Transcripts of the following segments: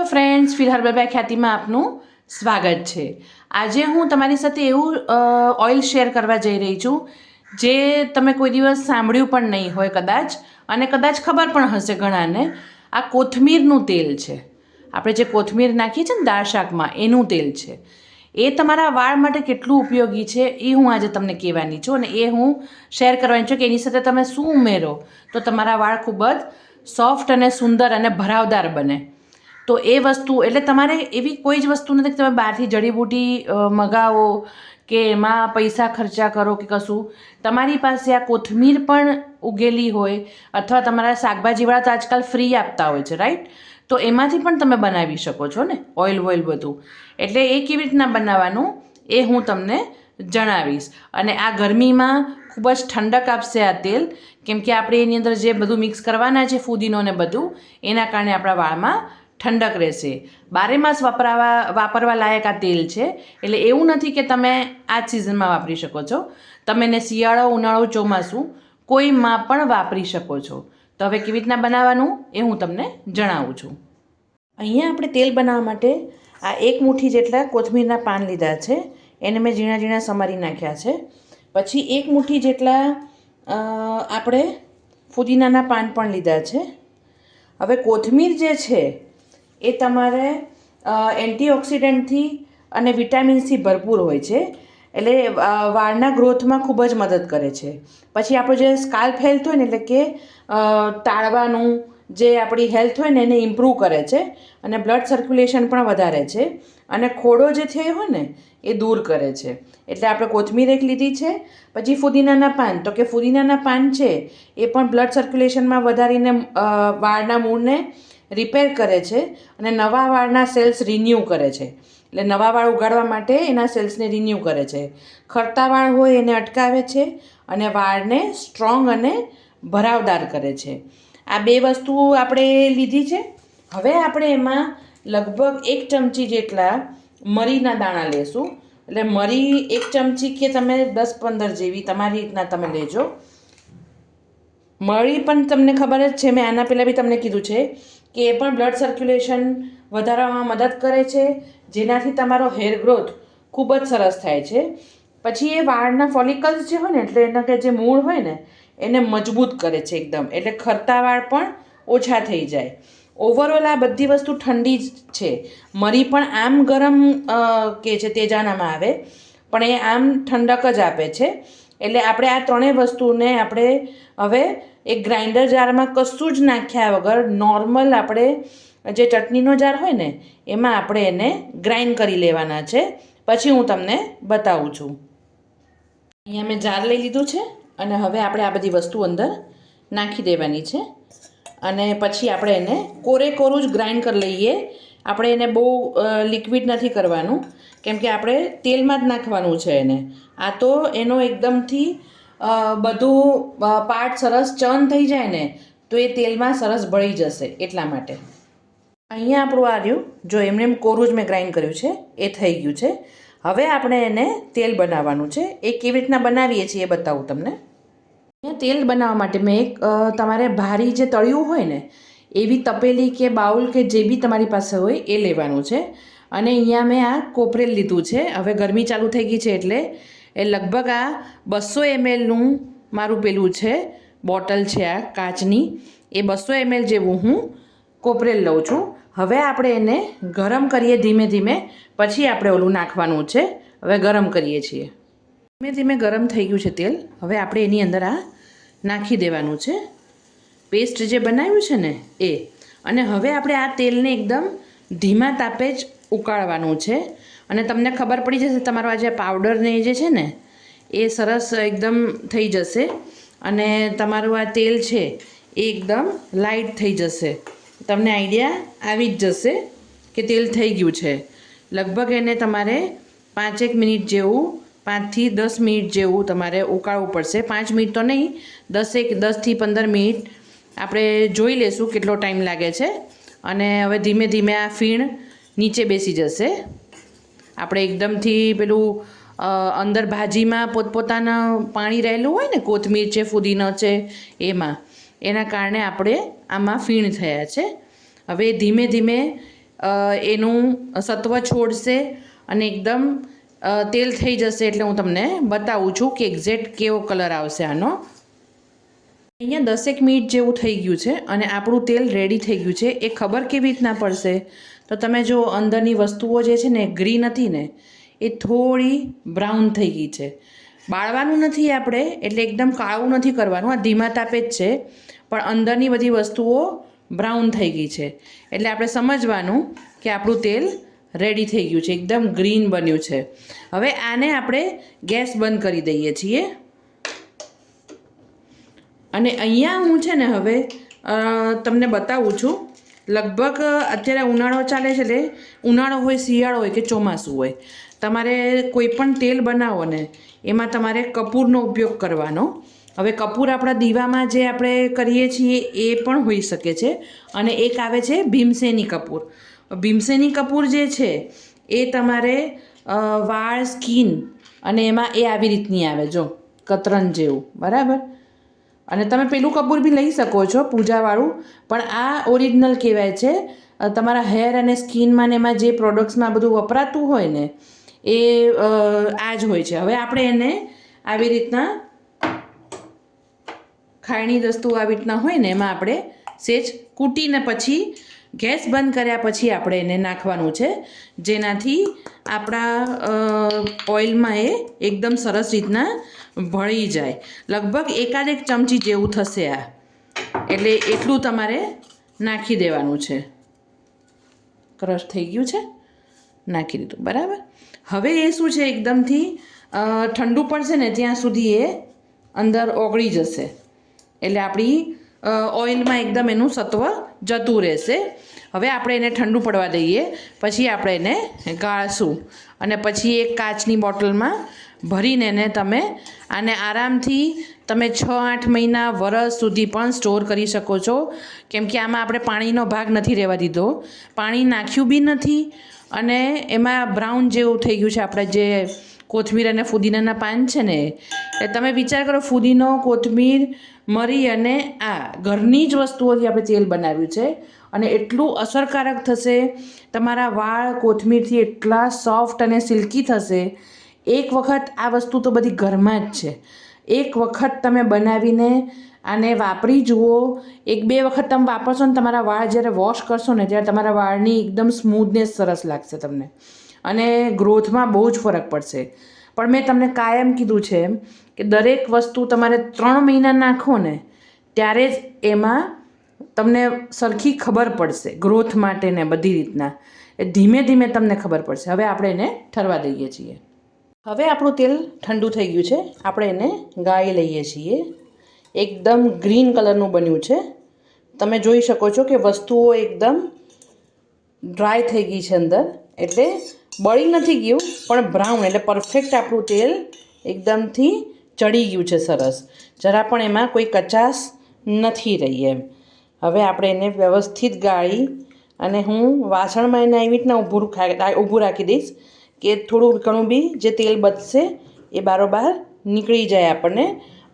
Hello friends ફિર હર્બલભાઈ ખ્યાતિમાં આપનું સ્વાગત છે. આજે હું તમારી સાથે એવું ઓઇલ શેર કરવા જઈ રહી છું, જે તમે કોઈ દિવસ સાંભળ્યું પણ નહીં હોય કદાચ, અને કદાચ ખબર પણ હશે ઘણાને. આ કોથમીરનું તેલ છે. આપણે જે કોથમીર નાખીએ છીએ ને દાળ શાકમાં, એનું તેલ છે. એ તમારા વાળ માટે કેટલું ઉપયોગી છે એ હું આજે તમને કહેવાની છું, અને એ હું શેર કરવાની છું કે એની સાથે તમે શું ઉમેરો, તો તમારા વાળ ખૂબ જ સોફ્ટ અને સુંદર અને ભરાવદાર બને. તો એ વસ્તુ, એટલે તમારે એવી કોઈ જ વસ્તુ નથી કે તમે બહારથી જડીબૂટી મગાવો કે એમાં પૈસા ખર્ચા કરો કે કશું. તમારી પાસે આ કોથમીર પણ ઉગેલી હોય અથવા તમારા શાકભાજીવાળા તો આજકાલ ફ્રી આપતા હોય છે રાઈટ તો એમાંથી પણ તમે બનાવી શકો છો ને ઓઇલ વોઇલ બધું. એટલે એ કેવી રીતના બનાવવાનું એ હું તમને જણાવીશ. અને આ ગરમીમાં ખૂબ જ ઠંડક આપશે આ તેલ, કેમ કે આપણે એની અંદર જે બધું મિક્સ કરવાના છે ફુદીનો ને બધું, એના કારણે આપણા વાળમાં ઠંડક રહેશે. બારેમાસ વાપરાવા, વપરાવા લાયક આ તેલ છે. એટલે એવું નથી કે તમે આ સિઝનમાં વાપરી શકો છો. તમે એને શિયાળો, ઉનાળો ચોમાસું કોઈમાં પણ વાપરી શકો છો. તો હવે કેવી રીતના બનાવવાનું એ હું તમને જણાવું છું. અહીંયા આપણે તેલ બનાવવા માટે આ એક મુઠ્ઠી જેટલા કોથમીરના પાન લીધા છે. એને મેં ઝીણા ઝીણા સમારી નાખ્યા છે. પછી એક મુઠ્ઠી જેટલા આપણે ફુદીનાના પાન પણ લીધા છે. હવે કોથમીર જે છે એ તમારે એન્ટીઓક્સિડન્ટથી અને વિટામિન્સથી ભરપૂર હોય છે. એટલે વાળના ગ્રોથમાં ખૂબ જ મદદ કરે છે. પછી આપણો જે સ્કાલ્પ હેલ્થ હોય ને, એટલે કે તાળવાનું જે આપણી હેલ્થ હોય ને, એને ઇમ્પ્રૂવ કરે છે અને બ્લડ સર્ક્યુલેશન પણ વધારે છે અને ખોડો જે થયો હોય ને, એ દૂર કરે છે. એટલે આપણે કોથમીર એક લીધી છે, પછી ફુદીનાના પાન. તો કે ફુદીનાના પાન છે, એ પણ બ્લડ સર્ક્યુલેશનમાં વધારીને વાળના મૂળને રિપેર કરે છે અને નવા વાળના સેલ્સ રિન્યૂ કરે છે. એટલે નવા વાળ ઉગાડવા માટે એના સેલ્સને રિન્યૂ કરે છે. ખરતા વાળ હોય એને અટકાવે છે અને વાળને સ્ટ્રોંગ અને ભરાવદાર કરે છે. આ બે વસ્તુ આપણે લીધી છે. હવે આપણે એમાં લગભગ એક ચમચી જેટલા મરીના દાણા લેશું. એટલે મરી એક ચમચી કે તમે દસ પંદર જેવી તમારી રીતના તમે લેજો. મરી પણ તમને ખબર જ છે, મેં આના પહેલાં બી તમને કીધું છે કે એ પણ બ્લડ સર્ક્યુલેશન વધારવામાં મદદ કરે છે, જેનાથી તમારો હેર ગ્રોથ ખૂબ જ સરસ થાય છે. પછી એ વાળના ફોલિકલ્સ જે હોય ને, એટલે એના કે જે મૂળ હોય ને, એને મજબૂત કરે છે એકદમ. એટલે ખરતા વાળ પણ ઓછા થઈ જાય. ઓવરઓલ આ બધી વસ્તુ ઠંડી જ છે. મરી પણ આમ ગરમ કે છે તેજાનામાં આવે. પણ એ આમ ઠંડક જ આપે છે. એટલે આપણે આ ત્રણેય વસ્તુને આપણે હવે એક ગ્રાઇન્ડર જારમાં કશું જ નાખ્યા વગર નોર્મલ આપણે જે ચટણીનો જાર હોય ને, એમાં આપણે એને ગ્રાઇન્ડ કરી લેવાના છે. પછી હું તમને બતાવું છું. અહીંયા મેં જાર લઈ લીધું છે અને હવે આપણે આ બધી વસ્તુ અંદર નાખી દેવાની છે. અને પછી આપણે એને કોરે કોરું જ ગ્રાઇન્ડ કરી લઈએ. આપણે એને બહુ લિક્વિડ નથી કરવાનું. કેમ કે આપણે તેલમાં જ નાખવાનું છે એને. આ તો એનો એકદમથી બધું પાર્ટ સરસ ચર્ન થઈ જાય ને, તો એ તેલમાં સરસ ભળી જશે એટલા માટે. અહીંયા આપણું આ રહ્યું જો એમને એમ કોરું જ મેં ગ્રાઇન્ડ કર્યું છે, એ થઈ ગયું છે. હવે આપણે એને તેલ બનાવવાનું છે. એ કેવી રીતના બનાવીએ છીએ એ બતાવું તમને. અહીંયા તેલ બનાવવા માટે મેં એક તમારે ભારી જે તળિયું હોય ને, એવી તપેલી કે બાઉલ કે જે બી તમારી પાસે હોય એ લેવાનું છે. અને અહીંયા મેં આ કોપરેલ લીધું છે. હવે ગરમી ચાલુ થઈ ગઈ છે એટલે એ લગભગ આ બસો એમએલનું મારું પેલું છે, બોટલ છે આ કાચની. એ બસો એમએલ જેવું હું કોપરેલ લઉં છું. હવે આપણે એને ગરમ કરીએ ધીમે ધીમે, પછી આપણે ઓલું નાખવાનું છે. હવે ગરમ કરીએ છીએ. ધીમે ધીમે ગરમ થઈ ગયું છે તેલ. હવે આપણે એની અંદર આ નાખી દેવાનું છે. પેસ્ટ જે બનાવ્યું છે ને એ. અને હવે આપણે આ તેલને એકદમ ધીમા તાપે જ ઉકાળવાનું છે. અને તમને ખબર પડી જશે તમારો આ જે પાવડરને જે છે ને, એ સરસ એકદમ થઈ જશે. અને તમારું આ તેલ છે એ એકદમ લાઇટ થઈ જશે. તમને આઈડિયા આવી જ જશે કે તેલ થઈ ગયું છે. લગભગ એને તમારે પાંચેક મિનિટ જેવું, પાંચથી દસ મિનિટ જેવું તમારે ઉકાળવું પડશે. પાંચ મિનિટ તો નહીં, દસેક, દસથી પંદર મિનિટ આપણે જોઈ લેશું કેટલો ટાઈમ લાગે છે. અને હવે ધીમે ધીમે આ ફીણ નીચે બેસી જશે. આપણે એકદમથી પેલું અંદર ભાજીમાં પોતપોતાના પાણી રહેલું હોય ને, કોથમીર છે, ફુદીનો છે, એમાં. એના કારણે આપણે આમાં ફીણ થયા છે. હવે ધીમે ધીમે એનું સત્વ છોડશે અને એકદમ તેલ થઈ જશે એટલે હું તમને બતાવું છું કે એક્ઝેક્ટ કેવો કલર આવશે આનો. અહીંયા દસેક મિનિટ જેવું થઈ ગયું છે અને આપણું તેલ રેડી થઈ ગયું છે. એ ખબર કેવી રીતના પડશે? તો તમે જો અંદરની વસ્તુઓ જે છે ને ગ્રીન હતી ને, એ થોડી બ્રાઉન થઈ ગઈ છે. બાળવાનું નથી આપણે, એટલે એકદમ કાળું નથી કરવાનું. આ ધીમા તાપે જ છે, પણ અંદરની બધી વસ્તુઓ બ્રાઉન થઈ ગઈ છે. એટલે આપણે સમજવાનું કે આપણું તેલ રેડી થઈ ગયું છે. એકદમ ગ્રીન બન્યું છે. હવે આને આપણે ગેસ બંધ કરી દઈએ છીએ. અને અહીંયા હું છે ને હવે તમને બતાવું છું. લગભગ અત્યારે ઉનાળો ચાલે છે એટલે ઉનાળો હોય, શિયાળો હોય કે ચોમાસું હોય. તમારે કોઈ પણ તેલ બનાવો ને, એમાં તમારે કપૂરનો ઉપયોગ કરવાનો. હવે કપૂર આપણા દીવામાં જે આપણે કરીએ છીએ એ પણ હોઈ શકે છે. અને એક આવે છે ભીમસેની કપૂર. ભીમસેની કપૂર જે છે, એ તમારે વાળ, સ્કીન અને એમાં એ આવી રીતની આવે, જો કતરન જેવું. બરાબર? અને તમે પેલું કપૂર બી લઈ શકો છો પૂજાવાળું. પણ આ ઓરિજિનલ કહેવાય છે તમારા હેર અને સ્કિનમાં ને એમાં જે પ્રોડક્ટ્સમાં બધું વપરાતું હોય ને, એ આ જ હોય છે. હવે આપણે એને આવી રીતના ખાયણી દસ્તુ આવી રીતના હોય ને એમાં આપણે સેજ કૂટીને પછી ગેસ બંધ કર્યા પછી આપણે એને નાખવાનું છે. જેનાથી આપણા ઓઇલમાં એ એકદમ સરસ રીતના ભળી જાય. લગભગ એકાદ એક ચમચી જેવું થશે આ. એટલે એટલું તમારે નાખી દેવાનું છે. ક્રશ થઈ ગયું છે. નાખી દીધું. બરાબર? હવે એ શું છે એકદમથી ઠંડુ પડશે ને ત્યાં સુધી એ અંદર ઓગળી જશે. એટલે આપણી ઓઇલમાં એકદમ એનું સત્વ જતું રહેશે. હવે આપણે એને ઠંડુ પડવા દઈએ, પછી આપણે એને ગાળશું. અને પછી એક કાચની બોટલમાં ભરીને એને તમે આને આરામથી તમે છ, આઠ મહિના વરસ સુધી પણ સ્ટોર કરી શકો છો. કેમ કે આમાં આપણે પાણીનો ભાગ નથી રહેવા દીધો. પાણી નાખ્યું બી નથી અને એમાં બ્રાઉન જેવું થઈ ગયું છે આપણે જે કોથમીર અને ફુદીનાના પાન છે ને એ. તમે વિચાર કરો, ફુદીનો, કોથમીર મરી અને આ ઘરની જ વસ્તુઓથી આપણે તેલ બનાવ્યું છે. અને એટલું અસરકારક થશે, તમારા વાળ, કોથમીરથી એટલા સોફ્ટ અને સિલ્કી થશે. એક વખત આ વસ્તુ તો બધી ઘરમાં જ છે. એક વખત તમે બનાવીને આને વાપરી જુઓ. એક બે વખત તમે વાપરશો ને તમારા વાળ જ્યારે વોશ કરશો ને ત્યારે તમારા વાળની એકદમ સ્મૂથનેસ સરસ લાગશે તમને. અને ગ્રોથમાં બહુ જ ફરક પડશે. પણ મેં તમને કાયમ કીધું છે એમ કે દરેક વસ્તુ તમારે ત્રણ મહિના નાખો ને, ત્યારે જ એમાં તમને સરખી ખબર પડશે ગ્રોથ માટે ને બધી રીતના. એ ધીમે ધીમે તમને ખબર પડશે. હવે આપણે એને ઠરવા દઈએ છીએ. હવે આપણું તેલ ઠંડુ થઈ ગયું છે. આપણે એને ગાળી લઈએ છીએ. એકદમ ગ્રીન કલરનું બન્યું છે. તમે જોઈ શકો છો કે વસ્તુઓ એકદમ ડ્રાય થઈ ગઈ છે અંદર. એટલે બળી નથી ગયું, પણ બ્રાઉન એટલે પરફેક્ટ આપણું તેલ એકદમથી ચડી ગયું છે સરસ. જરા પણ એમાં કોઈ કચાશ નથી રહી એમ. હવે આપણે એને વ્યવસ્થિત ગાળી અને હું વાસણમાં એને આવી રીતના ઊભું ઊભું રાખી દઈશ કે થોડું ઘણું બી જે તેલ બચશે એ બારોબાર નીકળી જાય આપણને,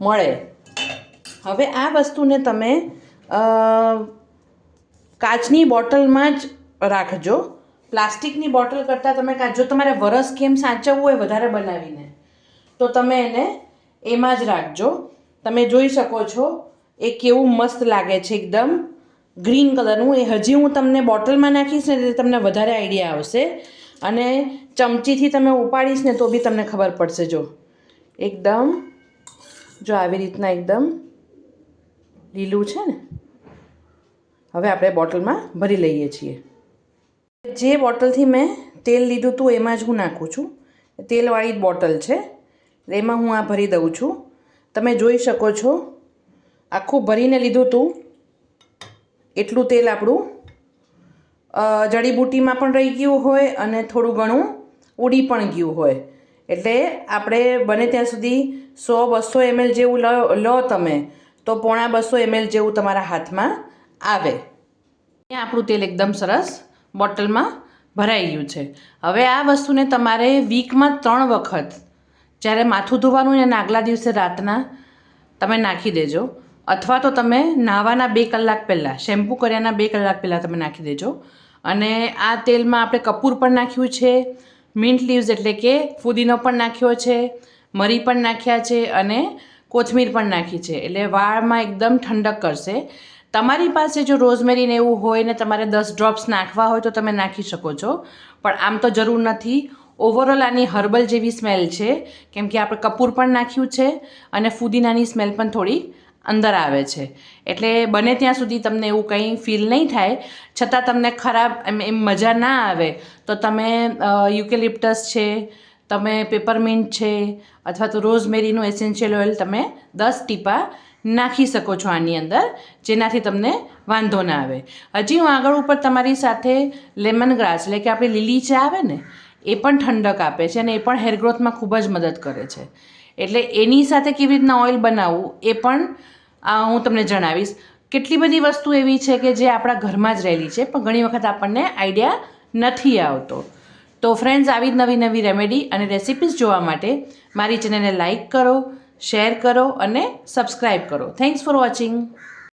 મળે. હવે આ વસ્તુને તમે કાચની બોટલમાં જ રાખજો. પ્લાસ્ટિકની બોટલ કરતાં તમે કાં જો તમારે વરસ કેમ સાચવવું હોય વધારે બનાવીને, તો તમે એને એમાં જ રાખજો. તમે જોઈ શકો છો, એ કેવું મસ્ત લાગે છે એકદમ. ગ્રીન કલરનું. એ હજી હું તમને બોટલમાં નાખીશ ને એટલે તમને વધારે આઈડિયા આવશે. અને ચમચીથી તમે ઉપાડીશ ને તો બી તમને ખબર પડશે. જો, એકદમ. જો આવી રીતના એકદમ લીલું છે ને. હવે આપણે બોટલમાં ભરી લઈએ છીએ. જે બોટલથી મેં તેલ લીધું હતું એમાં જ હું નાખું છું. તેલવાળી બોટલ છે. એમાં હું આ ભરી દઉં છું. તમે જોઈ શકો છો. આખું ભરીને લીધું હતું એટલું તેલ આપણું અ, જડીબુટ્ટીમાં પણ રહી ગયું હોય અને થોડું ઘણું ઉડી પણ ગયું હોય. એટલે આપણે બને ત્યાં સુધી સો બસો એમએલ જેવું લો તમે તો પોણા બસો એમએલ જેવું તમારા હાથમાં આવે. આપણું તેલ એકદમ સરસ બોટલમાં ભરાઈ ગયું છે. હવે આ વસ્તુને તમારે વીકમાં ત્રણ વખત જ્યારે માથું ધોવાનું અને આગલા દિવસે રાતના તમે નાખી દેજો. અથવા તો તમે નાહવાના બે કલાક પહેલાં, શેમ્પૂ કર્યાના બે કલાક પહેલાં તમે નાખી દેજો. અને આ તેલમાં આપણે કપૂર પણ નાખ્યું છે, મિન્ટ લીવ્સ એટલે કે ફુદીનો પણ નાખ્યો છે, મરી પણ નાખ્યા છે અને કોથમીર પણ નાખી છે. એટલે વાળમાં એકદમ ઠંડક કરશે. તમારી પાસે જો રોઝમેરીને એવું હોય ને તમારે દસ ડ્રોપ્સ નાખવા હોય તો તમે નાખી શકો છો. પણ આમ તો જરૂર નથી. ઓવરઓલ આની હર્બલ જેવી સ્મેલ છે. કેમ કે આપણે કપૂર પણ નાખ્યું છે અને ફુદીનાની સ્મેલ પણ થોડી અંદર આવે છે. એટલે બને ત્યાં સુધી તમને એવું કંઈ ફીલ નહીં થાય. છતાં તમને ખરાબ એમ એમ મજા ના આવે તો તમે યુકેલિપ્ટસ છે, તમે પેપરમિન્ટ છે અથવા તો રોઝમેરીનું એસેન્શિયલ ઓઇલ તમે દસ ટીપા નાખી શકો છો આની અંદર, જેનાથી તમને વાંધો ના આવે. હજી હું આગળ ઉપર તમારી સાથે લેમન ગ્રાસ એટલે કે આપણી લીલી ચા આવે ને, એ પણ ઠંડક આપે છે અને એ પણ હેર ગ્રોથમાં ખૂબ જ મદદ કરે છે. એટલે એની સાથે કેવી રીતના ઓઇલ બનાવવું, એ પણ હું તમને જણાવીશ. કેટલી બધી વસ્તુ એવી છે કે જે આપણા ઘરમાં જ રહેલી છે, પણ ઘણી વખત આપણને આઈડિયા નથી આવતો. તો ફ્રેન્ડ્સ આવી જ નવી નવી રેમેડી અને રેસિપીઝ જોવા માટે મારી ચેનલને લાઇક કરો. શેર કરો અને સબસ્ક્રાઈબ કરો. Thanks for watching